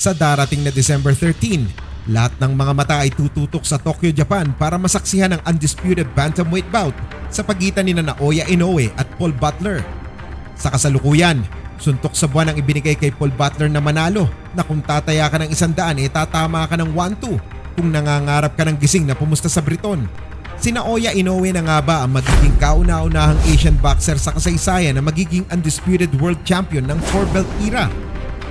Sa darating na December 13, lahat ng mga mata ay tututok sa Tokyo, Japan para masaksihan ang undisputed bantamweight bout sa pagitan ni Naoya Inoue at Paul Butler. Sa kasalukuyan, suntok sa buwan ang ibinigay kay Paul Butler na manalo na kung tataya ka ng isang daan, eh ka ng 1-2 kung nangangarap ka ng gising na pumusta sa Briton. Si Naoya Inoue na nga ba ang magiging kauna-unahang Asian boxer sa kasaysayan na magiging undisputed world champion ng 4-belt era?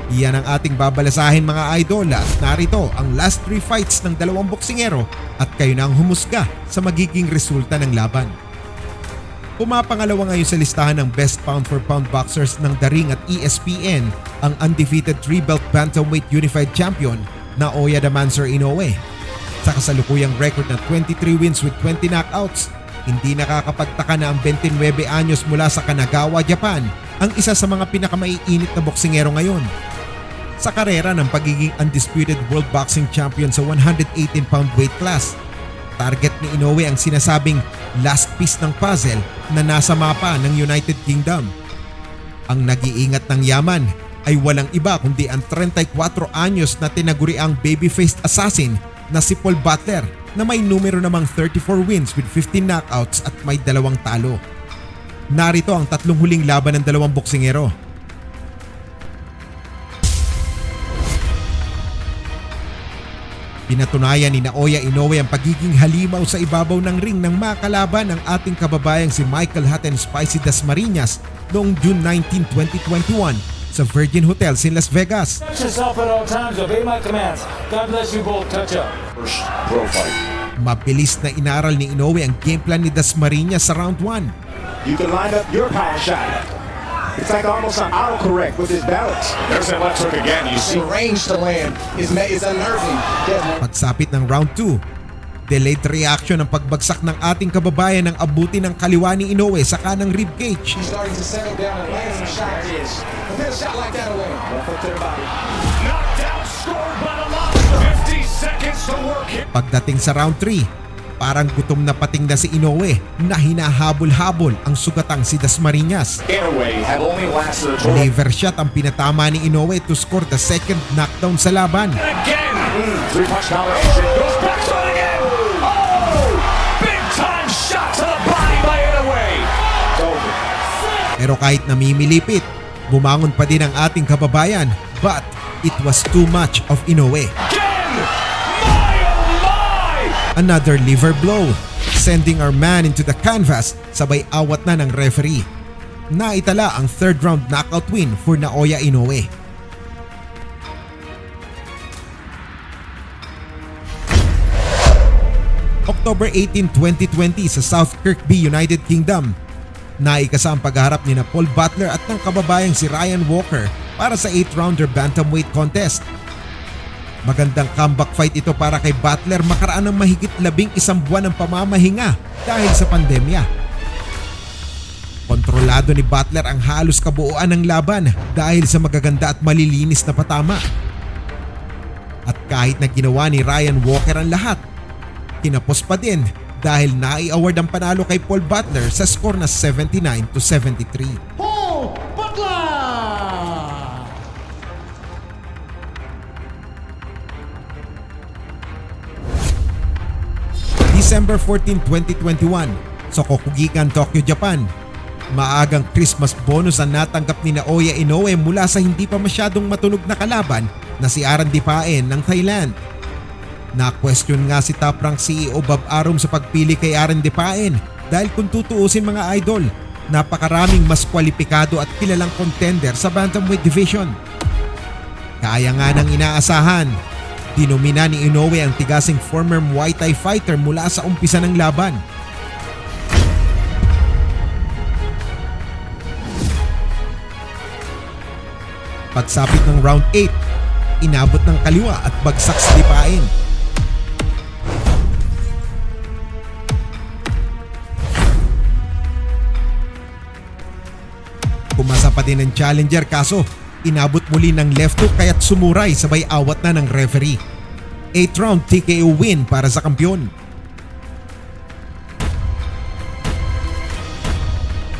Iyan ang ating babalasahin mga idol at narito ang last three fights ng dalawang boksingero at kayo na ang humusga sa magiging resulta ng laban. Pumapangalawa ngayon sa listahan ng best pound for pound boxers ng Daring at ESPN ang undefeated 3-belt bantamweight unified champion na Oya Damancer Inoue. Sa kasalukuyang record na 23 wins with 20 knockouts, hindi nakakapagtaka na ang 29 anyos mula sa Kanagawa, Japan ang isa sa mga pinakamaiinit na boksingero ngayon. Sa karera ng pagiging undisputed world boxing champion sa 118 pound weight class, target ni Inoue ang sinasabing last piece ng puzzle na nasa mapa ng United Kingdom. Ang nag-iingat ng yaman ay walang iba kundi ang 34 anyos na tinaguriang baby-faced assassin na si Paul Butler na may numero namang 34 wins with 15 knockouts at may dalawang talo. Narito ang tatlong huling laban ng dalawang boksingero. Pinatunayan ni Naoya Inoue ang pagiging halimaw sa ibabaw ng ring ng makalaban ng ating kababayang si Michael Hatton Spicy Dasmariñas noong June 19, 2021 sa Virgin Hotels in Las Vegas. Watch yourself at all times. Obey my commands. God bless you both. Touch up. First pro fight. Mabilis na inaral ni Inoue ang game plan ni Dasmariñas sa round 1. You can line up your power shot. It's like almost an autocorrect with his balance. There's that left hook again. You see The range to land is, is unnerving. Pagsapit ng round 2, delayed reaction ng pagbagsak ng ating kababayan ng abuti ng kaliwa ni Inoue sa kanang ribcage. He's starting to settle down and land some shots. Put a shot like that away. knocked out, scored by the lock. 50 seconds to work it. Pagdating sa round 3, parang gutom na pating na si Inoue na hinahabol-habol ang sugatang si Dasmariñas. Lever shot ang pinatama ni Inoue to score the second knockdown sa laban. again. Again. Oh! Over. Pero kahit namimilipit, bumangon pa din ang ating kababayan but it was too much of Inoue. Another liver blow, sending our man into the canvas sabay awat na ng referee. Naitala ang third round knockout win for Naoya Inoue. October 18, 2020 sa South Kirkby, United Kingdom. Naikasa ang pagharap ni na Paul Butler at ng kababayang si Ryan Walker para sa 8-rounder bantamweight contest. Magandang comeback fight ito para kay Butler makaraan ng mahigit labing isang buwan ng pamamahinga dahil sa pandemya. Kontrolado ni Butler ang halos kabuuan ng laban dahil sa magaganda at malilinis na patama. At kahit na ginawa ni Ryan Walker ang lahat, kinapos pa din dahil nai-award ang panalo kay Paul Butler sa score na 79 to 73. December 14, 2021 sa Kokugikan, Tokyo, Japan. Maagang Christmas bonus ang natanggap ni Naoya Inoue mula sa hindi pa masyadong matunog na kalaban na si Aran Dipaen ng Thailand. Na-question nga si top rank CEO Bob Arum sa pagpili kay Aran Dipaen dahil kung tutuusin mga idol, napakaraming mas kwalipikado at kilalang contender sa bantamweight division. Kaya nga nang inaasahan, dinomina ni Inoue ang tigasing former Muay Thai fighter mula sa umpisa ng laban. Pagsapit ng round 8, inabot ng kaliwa at bagsak sa dipain. Pumasa pa din ng challenger kaso inabot muli ng left hook kaya't sumuray sabay awat na ng referee. 8 round TKO win para sa kampiyon.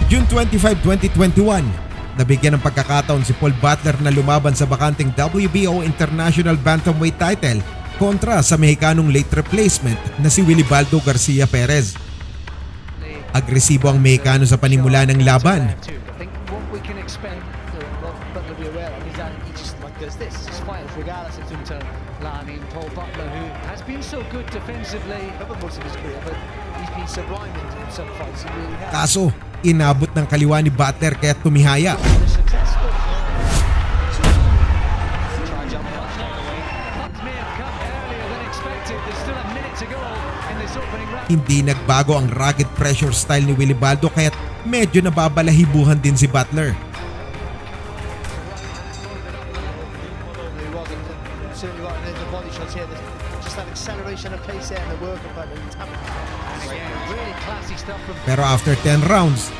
June 25, 2021, nabigyan ng pagkakataon si Paul Butler na lumaban sa bakanting WBO International Bantamweight title kontra sa Mexicanong late replacement na si Wilibaldo Garcia Perez. Agresibo ang Mexicano sa panimula ng laban be aware of is that he just like does this. His fighters, regardless of line in Paul Butler, who has been so good defensively over most of his career, but he's been sublime in, some fights. He really has. kaso inabot ng kaliwa ni Butler kaya tumihaya. Hindi nagbago ang rugged pressure style ni Wilibaldo kaya medyo nababalahibuhan din si Butler. Pero after 10 rounds,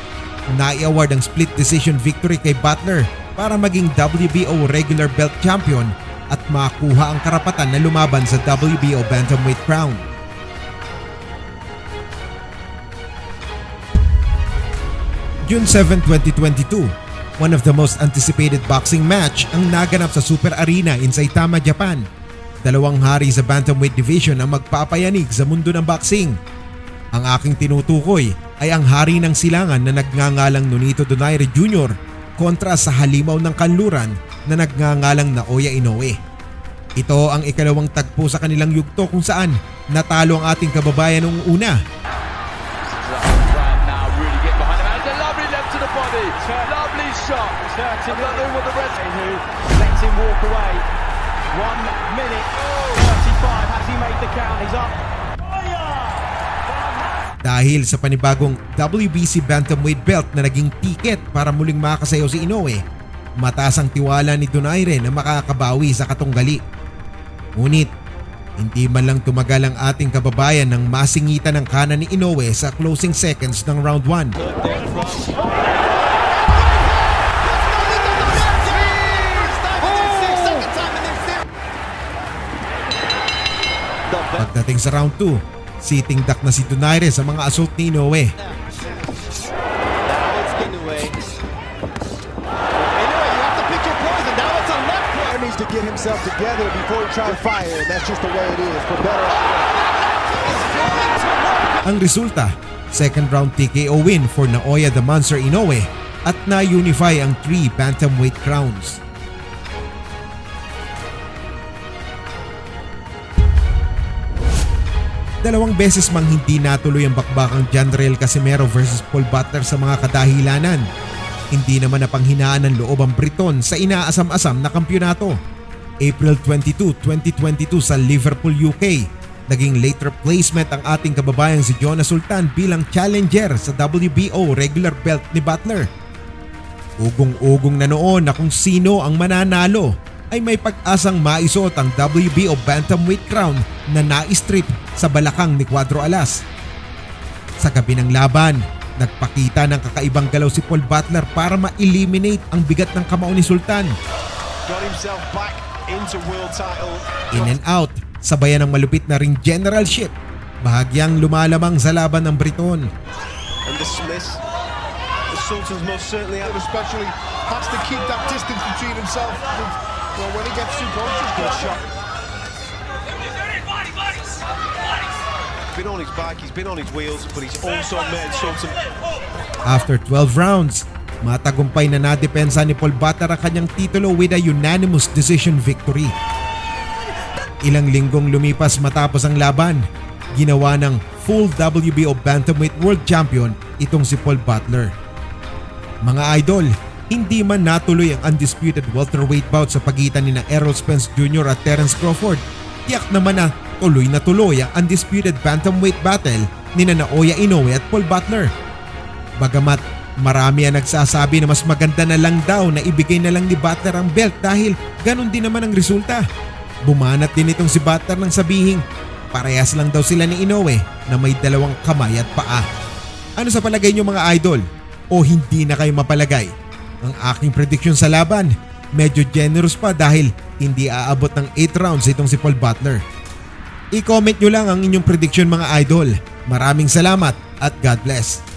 nai-award ang split decision victory kay Butler para maging WBO regular belt champion at makuha ang karapatan na lumaban sa WBO bantamweight crown. June 7, 2022, one of the most anticipated boxing match ang naganap sa Super Arena in Saitama, Japan. Dalawang hari sa bantamweight division ang magpapayanig sa mundo ng boxing. Ang aking tinutukoy ay ang hari ng silangan na nagngangalang Nonito Donaire Jr. kontra sa halimaw ng kanluran na nagngangalang Naoya Inoue. Ito ang ikalawang tagpo sa kanilang yugto kung saan natalo ang ating kababayan noong una. Lovely shot. I'm not. One minute 35. Has he made the count? He's up. Dahil sa panibagong WBC Bantamweight belt na naging ticket para muling makasayaw si Inoue, mataas ang tiwala ni Donaire na makakabawi sa katunggali. Ngunit, hindi man lang tumagal ang ating kababayan ng masingitan ng kanan ni Inoue sa closing seconds ng round 1. Pagdating sa round 2, sitting duck na si Donaire sa mga assault ni Inoue. needs to get himself together before he tries to fire, and that's just the way it is. For better, Ang resulta, second round TKO win for Naoya the Monster Inoue at na-unify ang three bantamweight crowns. Dalawang beses mang hindi natuloy ang bakbakang John Real Casimero versus Paul Butler sa mga kadahilanan. Hindi naman napanghinaan ng loob ang Briton sa inaasam-asam na kampyonato. April 22, 2022 sa Liverpool, UK. Naging late replacement ang ating kababayang si Jonas Sultan bilang challenger sa WBO regular belt ni Butler. Ugong-ugong na noon na kung sino ang mananalo ay may pag-asang maisuot ang WBO Bantamweight crown na na-strip sa balakang ni Cuadro Alas. Sa gabi ng laban, nagpakita ng kakaibang galaw si Paul Butler para ma-eliminate ang bigat ng kamao ni Sultan. got himself back into world title. In and out, sabayan ng malupit na ring generalship. Bahagyang lumalamang sa laban ng Briton. And dismiss. The Sultan's most certainly out, especially has to keep that distance between himself. and- Well, when he gets too close, it's a good shot. Been on his back, he's been on his wheels, but he's also made Sultan After 12 rounds, matagumpay na nadepensa ni Paul Butler ang kanyang titulo with a unanimous decision victory. Ilang linggong lumipas matapos ang laban, ginawa ng full WBO Bantamweight World Champion itong si Paul Butler. Mga idol, hindi man natuloy ang undisputed welterweight bout sa pagitan ni na Errol Spence Jr. at Terence Crawford, tiyak naman na tuloy na tuloy ang undisputed bantamweight battle ni na Naoya Inoue at Paul Butler. Bagamat marami ang nagsasabi na mas maganda na lang daw na ibigay na lang ni Butler ang belt dahil ganun din naman ang resulta. Bumanat din itong si Butler ng sabihing parehas lang daw sila ni Inoue na may dalawang kamay at paa. Ano sa palagay nyo mga idol? O hindi na kayo mapalagay? Ang aking prediction sa laban, medyo generous pa dahil hindi aabot ng 8 rounds itong si Paul Butler. I-comment nyo lang ang inyong prediction mga idol. Maraming salamat at God bless.